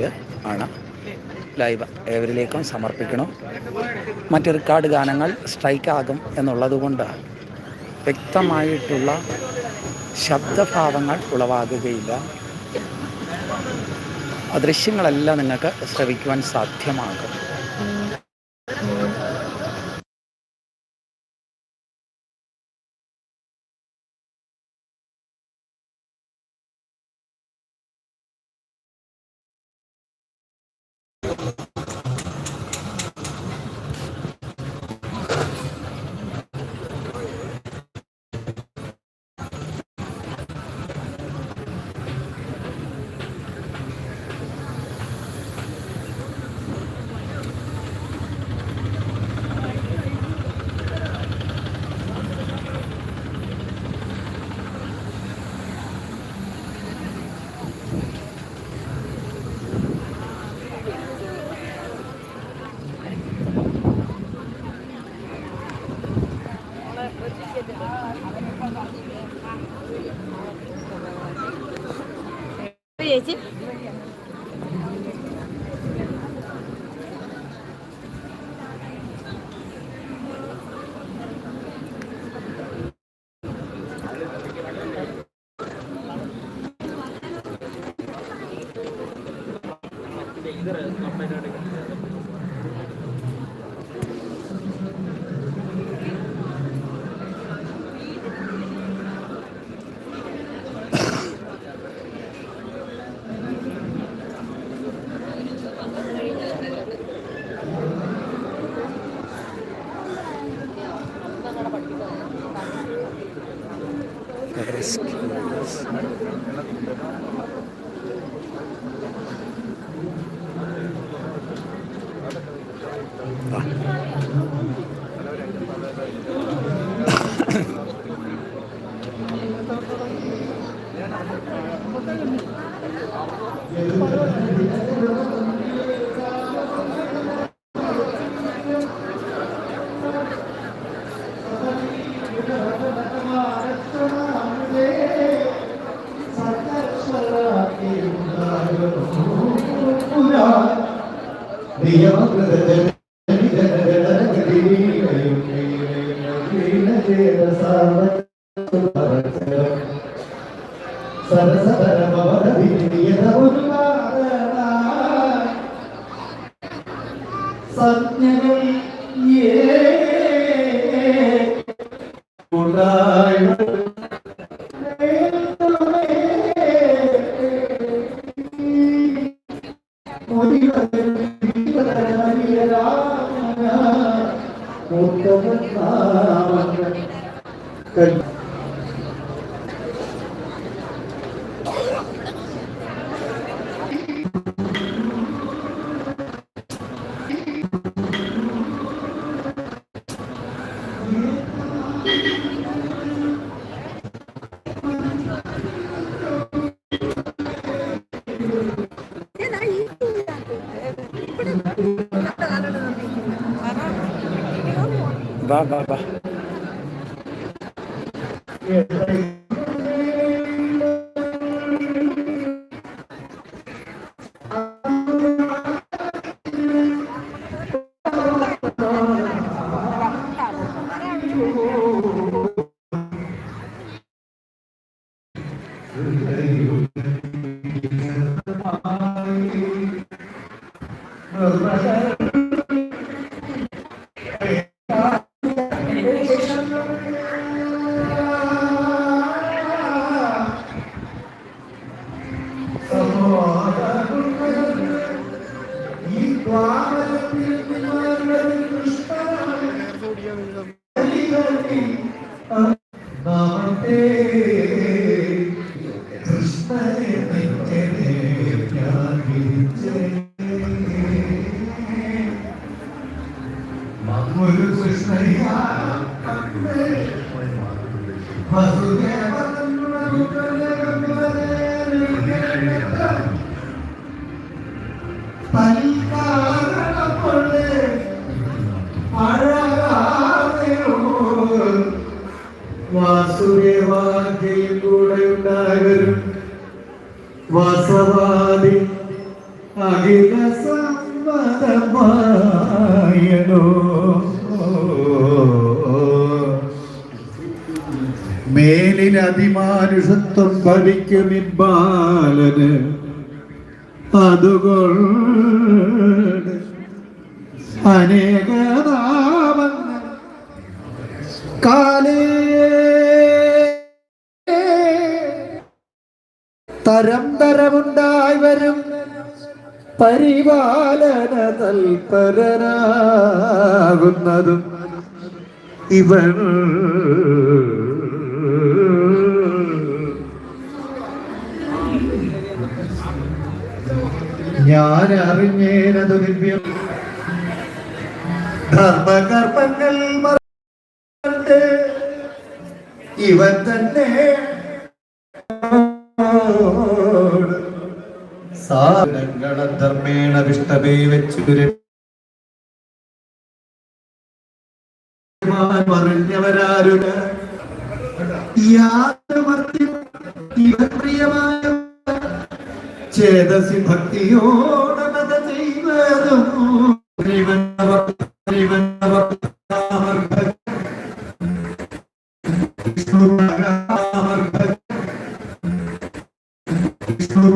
Channel ആണ്. Live ഏവരിലേക്കും സമർപ്പിക്കണം? മറ്റ് റെക്കോർഡ് ഗാനങ്ങൾ സ്ട്രൈക്കാകും എന്നുള്ളതുകൊണ്ട് എന്നുള്ളത് വ്യക്തമായിട്ടുള്ള ശബ്ദഭാവങ്ങൾ ഉളവാകുകയില്ല. ആ ദൃശ്യങ്ങളെല്ലാം നിങ്ങൾക്ക് ശ്രവിക്കുവാൻ സാധ്യമാകും. risk. സജ്ഞകൾ ഉണ്ടായി വാസുദേവാജയിൽ കൂടെ ഭവിക്കും നിബാലന് അതുകൊണ്ട് അനേക നാമങ്ങൾ കാലേ തരം തരമുണ്ടായി വരും പരിപാലന തൽപരനാകുന്നതും ഇവൾ ഞാൻ അറിഞ്ഞേനതു ദിവ്യം ധർമ്മകർമ്മങ്ങൾ മറന്ന് ഇവൻ തന്നെ സാധനങ്ങളധർമ്മേണ വിഷ്ടപേ വെച്ചു മറിഞ്ഞവരാരുക യാതൊരുമർത്തിയും ഇവൻ പ്രിയമായ ചേതസി ഭക്തിയോടനത ചെയ്വതും ഇവൻ അവർ- ഇവൻ അവർ- വിഷ്ണു ഭഗവാൻ വിഷ്ണു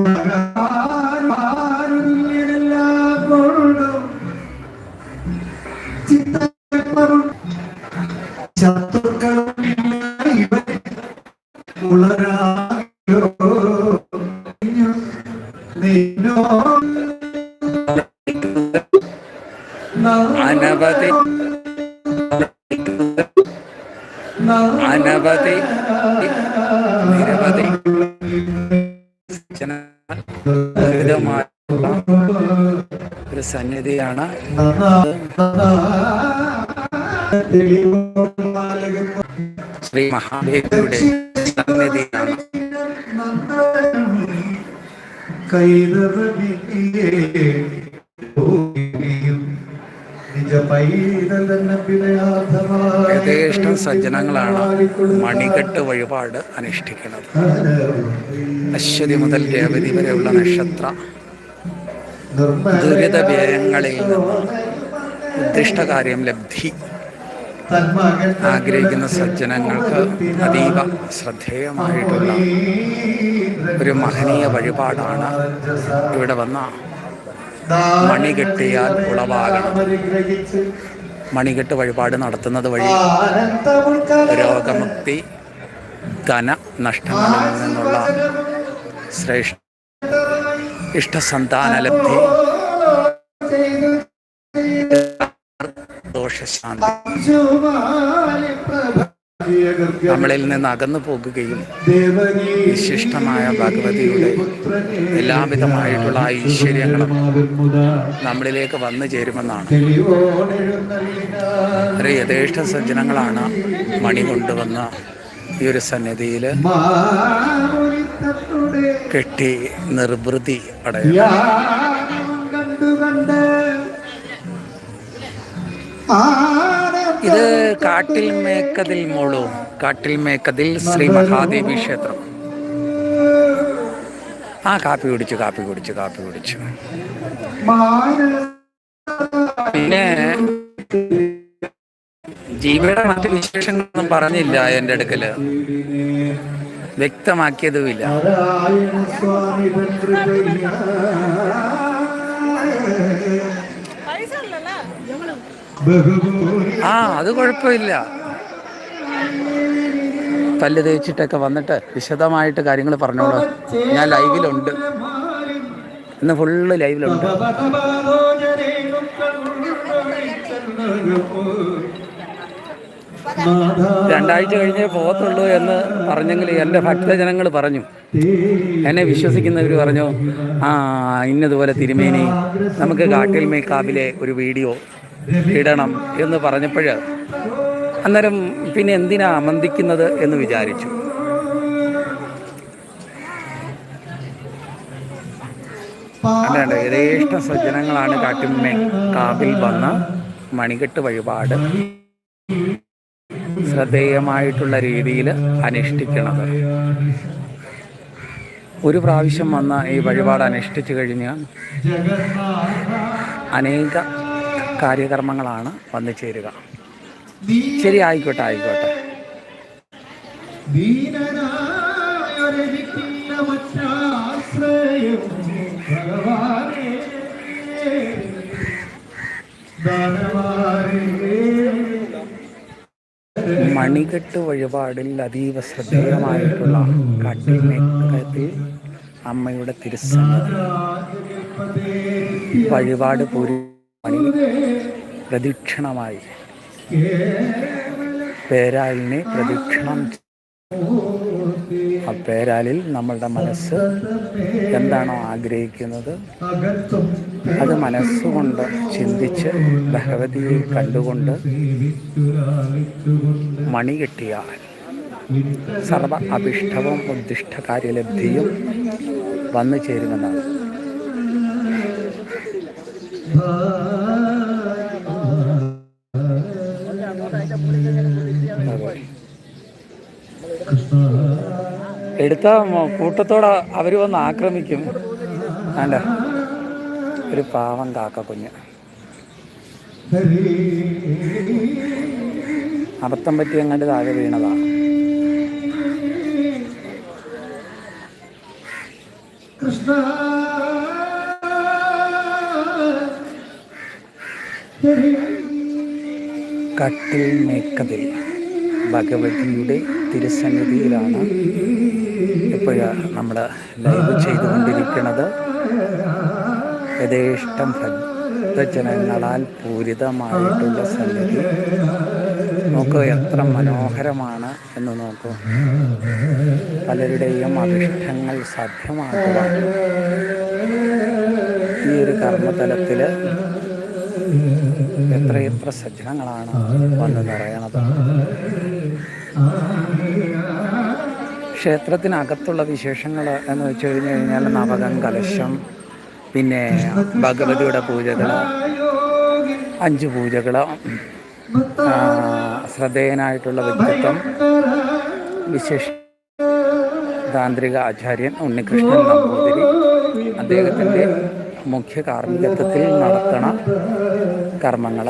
ശ്രീ മഹാദേവിയുടെ സന്നിധിയാണ് യഥേഷ്ടം സജ്ജനങ്ങളാണ് മണികെട്ട് വഴിപാട് അനുഷ്ഠിക്കുന്നത്. അശ്വതി മുതൽ രേവതി വരെയുള്ള നക്ഷത്ര ദുരിത വ്യയങ്ങളിൽ നിന്ന് ഉദ്ദിഷ്ടകാര്യം ലബ്ധി. ആഗ്രഹിക്കുന്ന സജ്ജനങ്ങൾക്ക് അതീവ ശ്രദ്ധേയമായിട്ടുള്ള ഒരു മഹനീയ വഴിപാടാണ് ഇവിടെ വന്ന മണി കെട്ടിയാൽ ഉളവാകണം. മണികെട്ട് വഴിപാട് നടത്തുന്നത് വഴി രോഗമുക്തി ധന നഷ്ടങ്ങളിൽ നിന്നുള്ള ശ്രേഷ്ഠ ഇഷ്ടസന്താനലബ്ധി. ദോഷശാന്തി. നമ്മളിൽ നിന്ന് അകന്നു പോകുകയും വിശിഷ്ടമായ ഭഗവതിയുടെ എല്ലാവിധമായിട്ടുള്ള ഐശ്വര്യങ്ങളും നമ്മളിലേക്ക് വന്നു ചേരുമെന്നാണ്. ഒരു യഥേഷ്ട സജ്ജനങ്ങളാണ് മണി കൊണ്ടുവന്ന ഈ ഒരു സന്നിധിയിൽ കെട്ടി നിർവൃതി ഇത് കാട്ടിൽ മേക്കതിൽ മോളു കാട്ടിൽ മേക്കതിൽ ശ്രീ മഹാദേവി ക്ഷേത്രം. ആ കാപ്പി കുടിച്ചു കാപ്പി കുടിച്ചു കാപ്പി കുടിച്ചു. പിന്നെ ജീവിയുടെ മറ്റു വിശേഷങ്ങളൊന്നും പറഞ്ഞില്ല എന്റെ അടുക്കൽ. വ്യക്തമാക്കിയതുമില്ല. ആ അത് കുഴപ്പമില്ല. പല്ല് തേച്ചിട്ടൊക്കെ വന്നിട്ട് വിശദമായിട്ട് കാര്യങ്ങൾ പറഞ്ഞോളൂ. ഞാൻ ലൈവിലുണ്ട്. ഇന്ന് ഫുള്ള് ലൈവിലുണ്ട്. രണ്ടാഴ്ച കഴിഞ്ഞേ പോകത്തുള്ളൂ എന്ന് പറഞ്ഞെങ്കിൽ എന്റെ ഭക്തജനങ്ങൾ പറഞ്ഞു. എന്നെ വിശ്വസിക്കുന്നവർ പറഞ്ഞു ആ ഇന്നതുപോലെ തിരുമേനി നമുക്ക് കാട്ടിൽ മേക്കാവിലെ ഒരു വീഡിയോ ഇടണം എന്ന് പറഞ്ഞപ്പോൾ അന്നേരം പിന്നെ എന്തിനാ അമന്തിക്കുന്നത് എന്ന് വിചാരിച്ചു. അല്ലാണ്ട് യഥേഷ്ട സജ്ജനങ്ങളാണ് കാട്ടിന്മേ കാവിൽ വന്ന മണികെട്ട് വഴിപാട് ശ്രദ്ധേയമായിട്ടുള്ള രീതിയിൽ അനുഷ്ഠിക്കണത്. ഒരു പ്രാവശ്യം വന്ന ഈ വഴിപാട് അനുഷ്ഠിച്ചു കഴിഞ്ഞാൽ അനേക കാര്യകർമ്മങ്ങളാണ് വന്നു ചേരുക. ശരി ആയിക്കോട്ടെ ആയിക്കോട്ടെ. ഭഗവാനേ മണികെട്ട് വഴിപാടിൽ അതീവ ശ്രദ്ധേയമായിട്ടുള്ള കാട്ടിൽ മേക്കത്തിൽ അമ്മയുടെ തിരുസന്നിധി വഴിപാട് പൂരി പ്രദക്ഷിണമായി പേരാലിനെ പ്രദക്ഷിണം. ആ പേരാലിൽ നമ്മളുടെ മനസ്സ് എന്താണോ ആഗ്രഹിക്കുന്നത് അത് മനസ്സുകൊണ്ട് ചിന്തിച്ച് ഭഗവതിയെ കണ്ടുകൊണ്ട് മണി കിട്ടിയാൽ സർവ അഭിഷ്ടവും ഉദ്ദിഷ്ട കാര്യലബ്ധിയും വന്നു ചേരുമെന്നാണ്. എടുത്ത കൂട്ടത്തോടെ അവർ വന്ന് ആക്രമിക്കും വേണ്ട ഒരു പാവം കാക്ക കുഞ്ഞ്. അബദ്ധം പറ്റി അങ്ങോട്ട് താഴെ വീണതാ. കൃഷ്ണ. കട്ടിൽ മേക്കതിൽ ഭഗവതിയുടെ തിരുസന്നിധിയിലാണ് ഇപ്പോഴ നമ്മൾ ലൈവ് ചെയ്തുകൊണ്ടിരിക്കുന്നത്. യഥേഷ്ടം ഭക്തജനങ്ങളാൽ പൂരിതമായിട്ടുള്ള സന്നിധി നോക്കൂ എത്ര മനോഹരമാണ് എന്ന് നോക്കൂ. പലരുടെയും അഭിഷ്ടങ്ങൾ സാധ്യമാക്കുവാൻ ഈ ഒരു കർമ്മതലത്തിൽ എത്രയെത്ര സജ്ജനങ്ങളാണ് വന്ന് നിറയണത്. ക്ഷേത്രത്തിനകത്തുള്ള വിശേഷങ്ങൾ എന്ന് വെച്ച് കഴിഞ്ഞു കഴിഞ്ഞാൽ നവകം കലശം പിന്നെ ഭഗവതിയുടെ പൂജകൾ അഞ്ച് പൂജകൾ ശ്രദ്ധേയനായിട്ടുള്ള വ്യക്തിത്വം വിശേഷ താന്ത്രിക ആചാര്യൻ ഉണ്ണികൃഷ്ണൻ നമ്പൂതിരി. അദ്ദേഹത്തിന്റെ മുഖ്യ കാർമ്മികത്വത്തിൽ നടത്തണ കർമ്മങ്ങൾ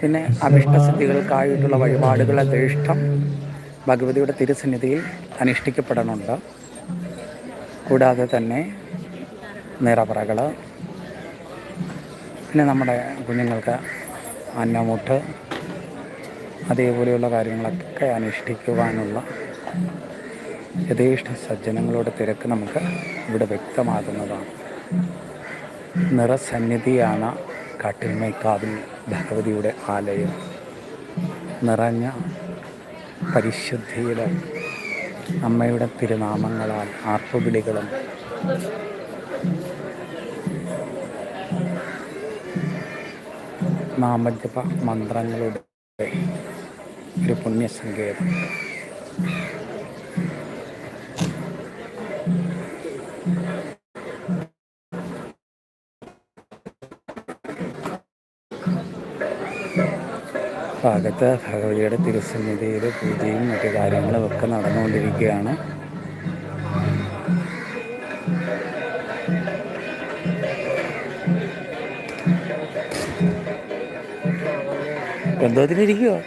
പിന്നെ അഭിഷ്ടസിദ്ധികൾക്കായിട്ടുള്ള വഴിപാടുകൾ യഥേഷ്ടം ഭഗവതിയുടെ തിരുസന്നിധിയിൽ അനുഷ്ഠിക്കപ്പെടണുണ്ട്. കൂടാതെ തന്നെ നിറപറകൾ പിന്നെ നമ്മുടെ കുഞ്ഞുങ്ങൾക്ക് അന്നമുട്ട് അതേപോലെയുള്ള കാര്യങ്ങളൊക്കെ അനുഷ്ഠിക്കുവാനുള്ള യഥേഷ്ട സജ്ജനങ്ങളുടെ തിരക്ക് നമുക്ക് ഇവിടെ വ്യക്തമാകുന്നതാണ്. നിറസന്നിധിയാണ് കാട്ടിൽമേക്കാവിൽ ഭഗവതിയുടെ ആലയം. നിറഞ്ഞ പരിശുദ്ധിയിൽ അമ്മയുടെ തിരുനാമങ്ങളാൽ ആർപ്പുവിളികളും നാമജപ മന്ത്രങ്ങളുടെ ഒരു പുണ്യസങ്കേതം ഭാഗത്ത് ഭഗവതിയുടെ തിരുസന്നിധിയിൽ പൂജയും മറ്റു കാര്യങ്ങളും ഒക്കെ നടന്നുകൊണ്ടിരിക്കുകയാണ്. എന്തോത്തിനിരിക്കുവോ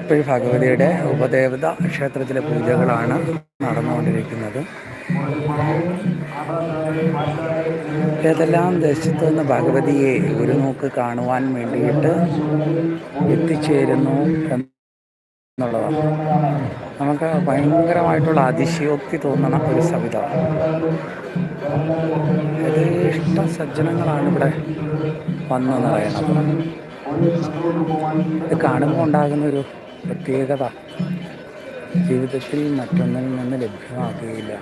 ഇപ്പോഴും ഭഗവതിയുടെ ഉപദേവത ക്ഷേത്രത്തിലെ പൂജകളാണ് നടന്നുകൊണ്ടിരിക്കുന്നത്. ഏതെല്ലാം ദേശത്തു നിന്ന് ഭഗവതിയെ ഒരു നോക്ക് കാണുവാൻ വേണ്ടിയിട്ട് എത്തിച്ചേരുന്നു എന്നുള്ളതാണ്. നമുക്ക് ഭയങ്കരമായിട്ടുള്ള അതിശയോക്തി തോന്നുന്ന ഒരു സവിത ഇഷ്ട സജ്ജനങ്ങളാണ് ഇവിടെ വന്നു നിറയണത് ഇത് കാണുമ്പോൾ ഉണ്ടാകുന്ന ഒരു പ്രത്യേകത. ജീവിതത്തിൽ മറ്റൊന്നിൽ നിന്ന് ലഭ്യമാകുകയില്ല.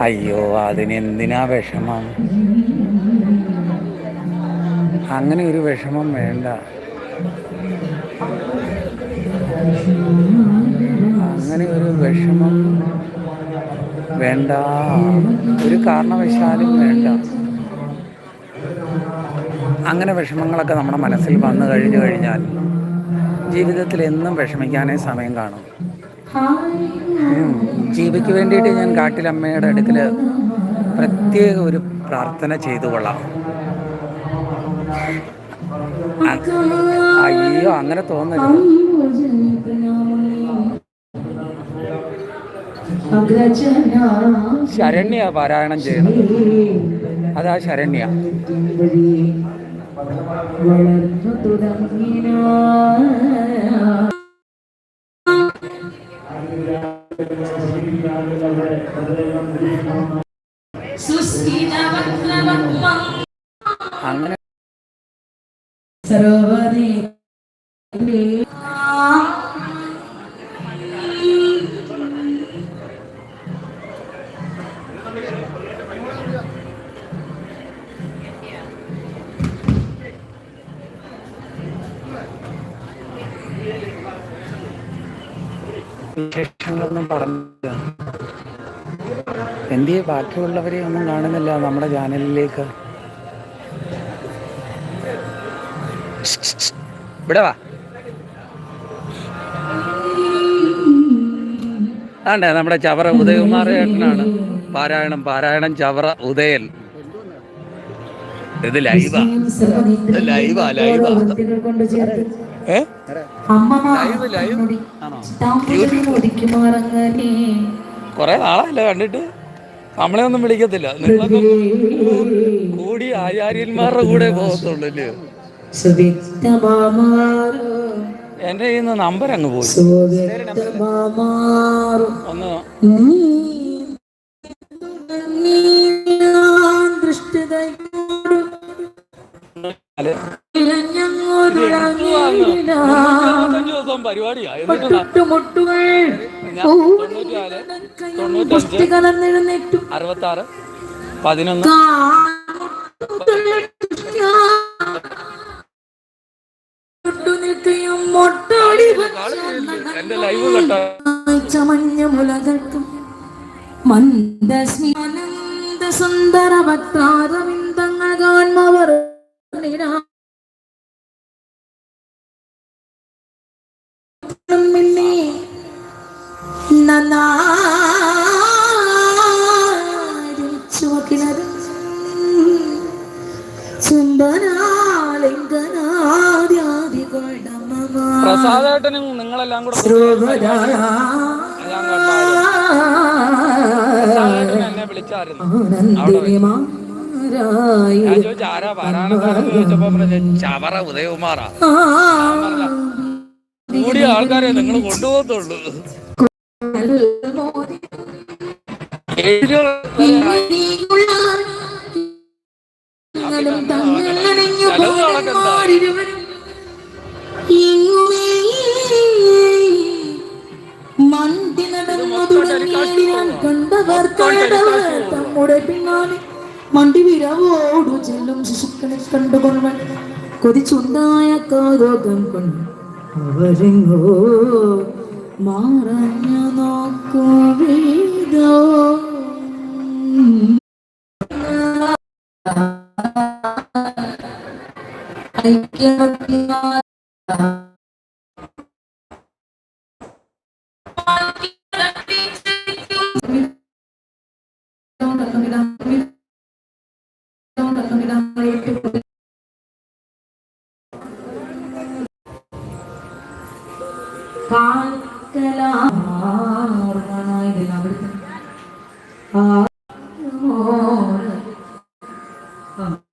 അയ്യോ അതിനെന്തിനാ വിഷമം? അങ്ങനെ ഒരു വിഷമം വേണ്ട. അങ്ങനെ ഒരു വിഷമം വേണ്ട. ഒരു കാരണവശാലും വേണ്ട. അങ്ങനെ വിഷമങ്ങളൊക്കെ നമ്മുടെ മനസ്സിൽ വന്നു കഴിഞ്ഞു കഴിഞ്ഞാൽ ജീവിതത്തിൽ എന്നും വിഷമിക്കാനേ സമയം കാണും. ജീവിക്ക് വേണ്ടിയിട്ട് ഞാൻ കാട്ടിലമ്മയുടെ അടുക്കൽ പ്രത്യേക ഒരു പ്രാർത്ഥന ചെയ്തു കൊള്ളാം. അയ്യോ അങ്ങനെ തോന്നരുത്. ശരണ്യ പാരായണം ചെയ്യണം. അതാ ശരണ്യ. തുടങ്ങിന. അങ്ങനെ ബാക്കിയുള്ളവരെ ഒന്നും കാണുന്നില്ല. നമ്മുടെ ചാനലിലേക്ക്. ഇവിടെ വാ. ആണ്ടേ നമ്മുടെ ചവറ ഉദയകുമാർ ചേട്ടനാണ് പാരായണം പാരായണം ചവറ ഉദയൻ. ഇത് ലൈവാ. ലൈവാ, ലൈവാ. കൊറേ നാളല്ലേ ഏ? അമ്മമാർ ലൈവ് ലൈവ്. ആണോ ഒതുക്കുമാറങ്ങനെ കുറെ നാളായല്ലോ കണ്ടിട്ട്? നമ്മളെ ഒന്നും വിളിക്കത്തില്ല. കൂടി ആചാര്യന്മാരുടെ കൂടെ പോകത്തുള്ളൂ എന്റെ നിന്ന് നമ്പർ അങ്ങ് പോയി. ഒന്ന്. പരിപാടിയാ. എന്നിട്ട് ഞാൻ തൊണ്ണൂറ്റിനാല് തൊണ്ണൂറ്റഞ്ച് പുഷ്ടി കലർന്നിരുന്നിട്ടും അറുപത്തി ആറ് പതിനൊന്ന് എന്റെ ലൈവ് കണ്ടോ ചമഞ്ഞ മുലകൾക്കും മന്ദസ്മിനന്ദ സുന്ദര ഭക്താരവിന്ദങ്ങൾ കാൺമവർ പിന്നെ പ്രസാദേട്ടനും നിങ്ങളെല്ലാം കൂടെ എന്നെ വിളിച്ചായിരുന്നു. ആരാ ചോദിച്ചപ്പോ ചവറ ഉദയകുമാറാ. കൂടിയ ആൾക്കാരെ നിങ്ങൾ കൊണ്ടുപോകത്തുള്ളൂ. ഏഴ് ചെലവ് കണക്കെന്താ മണ്ടി നടന്നു തുടങ്ങിയതിനാൽ കണ്ടവർ തമ്മുടെ പിന്നാലെ മണ്ടി വിരവോടു ചെല്ലും ശിശുക്കളെ കണ്ടുകൊള്ളൻ കൊതിച്ചുണ്ടായ കാരോഗം കൊണ്ട്. അവരെങ്ങോ മറഞ്ഞു നോക്കുവിതോ ഐക്യ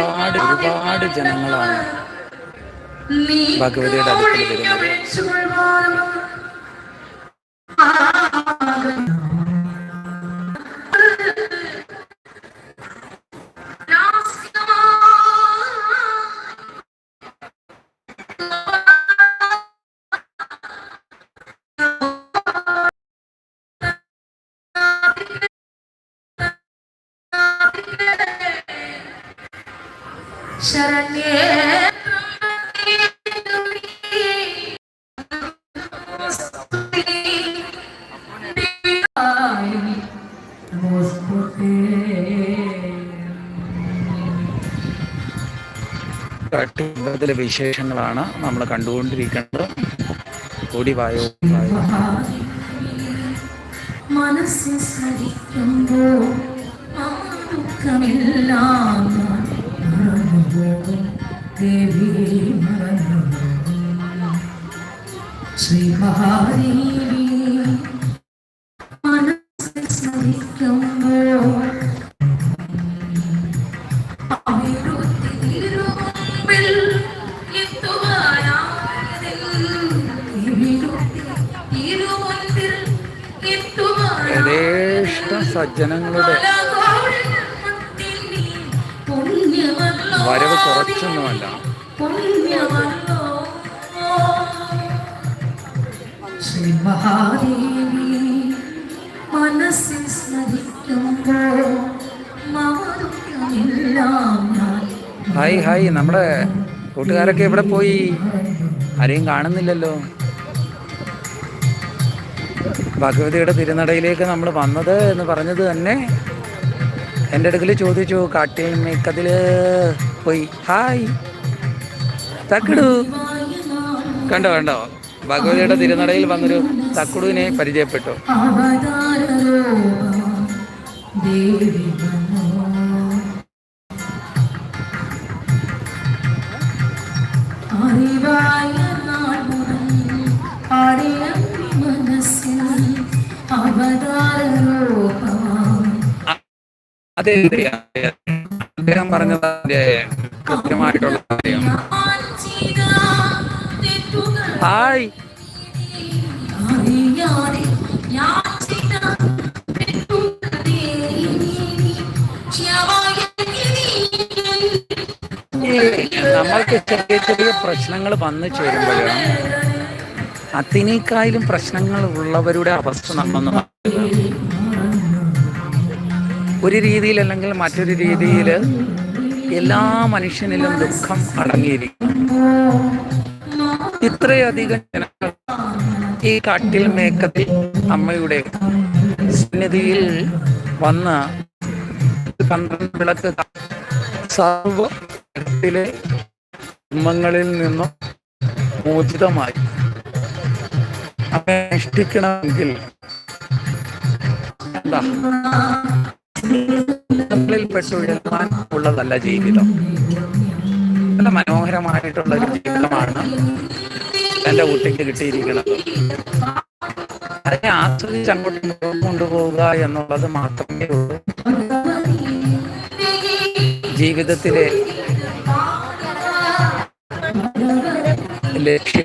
ഒരുപാട് ഒരുപാട് ജനങ്ങളാണ് ഭഗവതിയുടെ അടുക്കൽ വരുന്നത് വിശേഷങ്ങളാണ് നമ്മൾ കണ്ടുകൊണ്ടിരിക്കുന്നത് കൂടി വായോ ശ്രീ മഹാദേവി സജ്ജനങ്ങളുടെ വരവ് കുറച്ചൊന്നുമല്ല. ശ്രീ മഹാദേവി മനസ്സിൽ സ്മരിക്കുമ്പോൾ ഹായ് ഹായ്. നമ്മുടെ കൂട്ടുകാരൊക്കെ എവിടെ പോയി. ആരെയും കാണുന്നില്ലല്ലോ. ഭഗവതിയുടെ തിരുനടയിലേക്ക് നമ്മൾ വന്നത് എന്ന് പറഞ്ഞത് തന്നെ എന്റെ അടുക്കൽ ചോദിച്ചു കാട്ടിൽ മേക്കതിൽ പോയി. ഹായ്. തക്കിടു. കണ്ടോ കണ്ടോ? ഭഗവതിയുടെ തിരുനടയിൽ വന്നൊരു തക്കുടുവിനെ പരിചയപ്പെട്ടു. അതെ. അദ്ദേഹം പറഞ്ഞത് അതിന്റെ കൃത്യമായിട്ടുള്ള കാര്യം ഹായ് നമ്മൾക്ക് ചെറിയ ചെറിയ പ്രശ്നങ്ങൾ വന്നു ചേരുമ്പോഴാണ് അതിനേക്കാളും പ്രശ്നങ്ങൾ ഉള്ളവരുടെ അവസ്ഥ നമ്മളൊന്ന് മനസ്സിലാക്കണം. ഒരു രീതിയിൽ അല്ലെങ്കിൽ മറ്റൊരു രീതിയിൽ എല്ലാ മനുഷ്യനിലും ദുഃഖം അടങ്ങിയിരിക്കും ഇത്രയധികം ജനങ്ങൾ ഈ കാട്ടിൽ മേക്കത്തിൽ അമ്മയുടെ സന്നിധിയിൽ വന്ന് വിളക്ക് സർവത്തിലെ കുടുംബങ്ങളിൽ നിന്നും മോചിതമായി. അപേക്ഷിക്കണമെങ്കിൽ അനുഷ്ഠിക്കണമെങ്കിൽ പ്പെട്ടൊഴുകാൻ ഉള്ളതല്ല ജീവിതം. നല്ല മനോഹരമായിട്ടുള്ള ഒരു ജീവിതമാണ് എന്റെ കുട്ടിക്ക് കിട്ടിയിരിക്കുന്നത്. അതിനെ ആസ്വദിച്ച് അങ്ങോട്ട് കൊണ്ടുപോവുക എന്നുള്ളത് മാത്രമേ ഉള്ളൂ. ജീവിതത്തിലെ ലക്ഷ്യം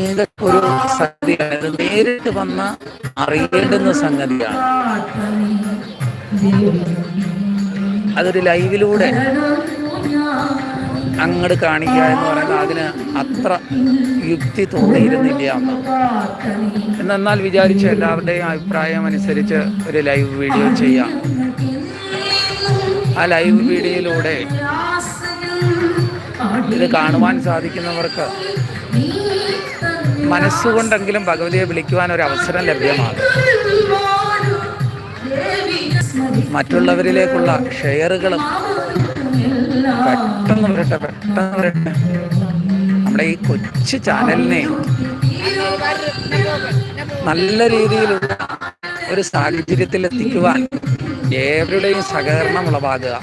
ഇത് ഒരു സംഗതിയാണ്. ഇത് നേരിട്ട് വന്ന അറിയേണ്ടുന്ന സംഗതിയാണ്. അതൊരു ലൈവിലൂടെ അങ്ങോട്ട് കാണിക്കുക എന്ന് പറയുന്നത് അതിന് അത്ര യുക്തി തോന്നിയിരുന്നില്ല. എന്ന് എന്നാൽ വിചാരിച്ച എല്ലാവരുടെയും അഭിപ്രായം അനുസരിച്ച് ഒരു ലൈവ് വീഡിയോ ചെയ്യാം. ആ ലൈവ് വീഡിയോയിലൂടെ ഇത് കാണുവാൻ സാധിക്കുന്നവർക്ക് മനസ്സുകൊണ്ടെങ്കിലും ഭഗവതിയെ വിളിക്കുവാൻ ഒരു അവസരം ലഭ്യമാണ്. മറ്റുള്ളവരിലേക്കുള്ള ഷെയറുകളും പെട്ടെന്ന് വരട്ടെ പെട്ടെന്ന് വരട്ടെ. നമ്മുടെ ഈ കൊച്ചു ചാനലിനെ നല്ല രീതിയിലുള്ള ഒരു സാഹചര്യത്തിൽ എത്തിക്കുവാൻ ഏവരുടെയും സഹകരണം ഉളവാകുക.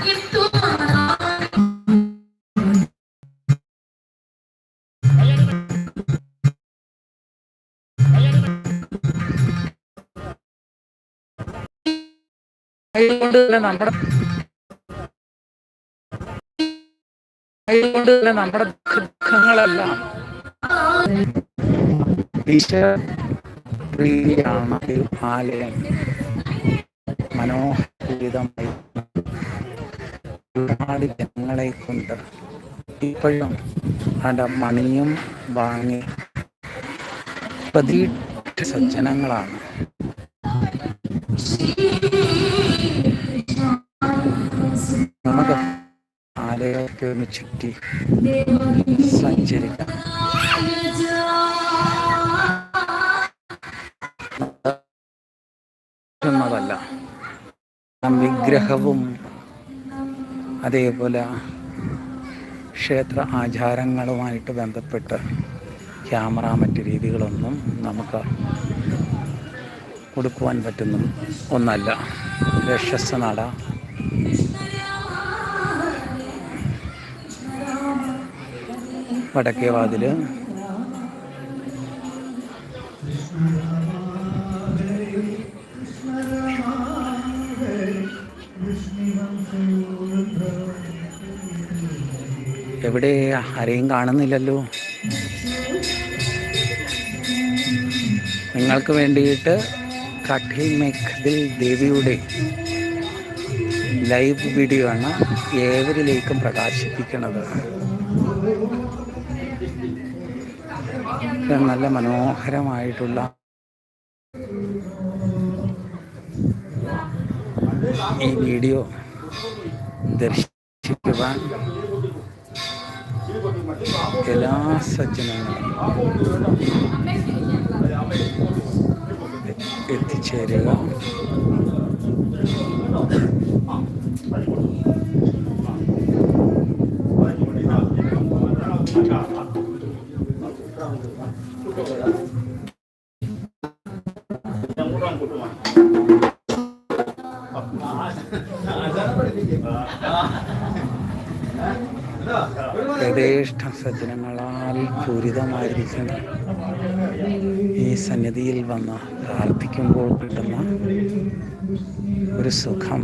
അതുകൊണ്ട് തന്നെ നമ്മുടെ അതുകൊണ്ട് തന്നെ നമ്മുടെ ദുഃഖങ്ങളെല്ലാം ഈ ആലയം. മനോഹരിതമായി ഒരുപാട് ജനങ്ങളെ കൊണ്ട് ഇപ്പോഴും അവിടെ മണിയും വാങ്ങി പ്രതീക്ഷ സജ്ജനങ്ങളാണ്. നമുക്ക് ആലയൊക്കെ ഒന്ന് ചുറ്റി സഞ്ചരിക്കാം. എന്നതല്ല വിഗ്രഹവും അതേപോലെ ക്ഷേത്ര ആചാരങ്ങളുമായിട്ട് ബന്ധപ്പെട്ട് ക്യാമറ മറ്റ് രീതികളൊന്നും നമുക്ക് കൊടുക്കുവാൻ പറ്റുന്ന ഒന്നല്ല. രക്ഷസ നട വടക്കേ വാതിൽ. എവിടെ? ആരെയും കാണുന്നില്ലല്ലോ. നിങ്ങൾക്ക് വേണ്ടിയിട്ട് കഠിൻ മേഘതിൽ ദേവിയുടെ ലൈവ് വീഡിയോ ആണ് ഏവരിലേക്കും പ്രകാശിപ്പിക്കുന്നത് നല്ല മനോഹരമായിട്ടുള്ള ഈ വീഡിയോ ദർശിക്കുവാൻ എല്ലാ സജ്ജനങ്ങളും എത്തിച്ചേരുക. പൂരിതമായിരിക്കുന്ന ഈ സന്നിധിയിൽ വന്ന് പ്രാർത്ഥിക്കുമ്പോൾ കിട്ടുന്ന ഒരു സുഖം.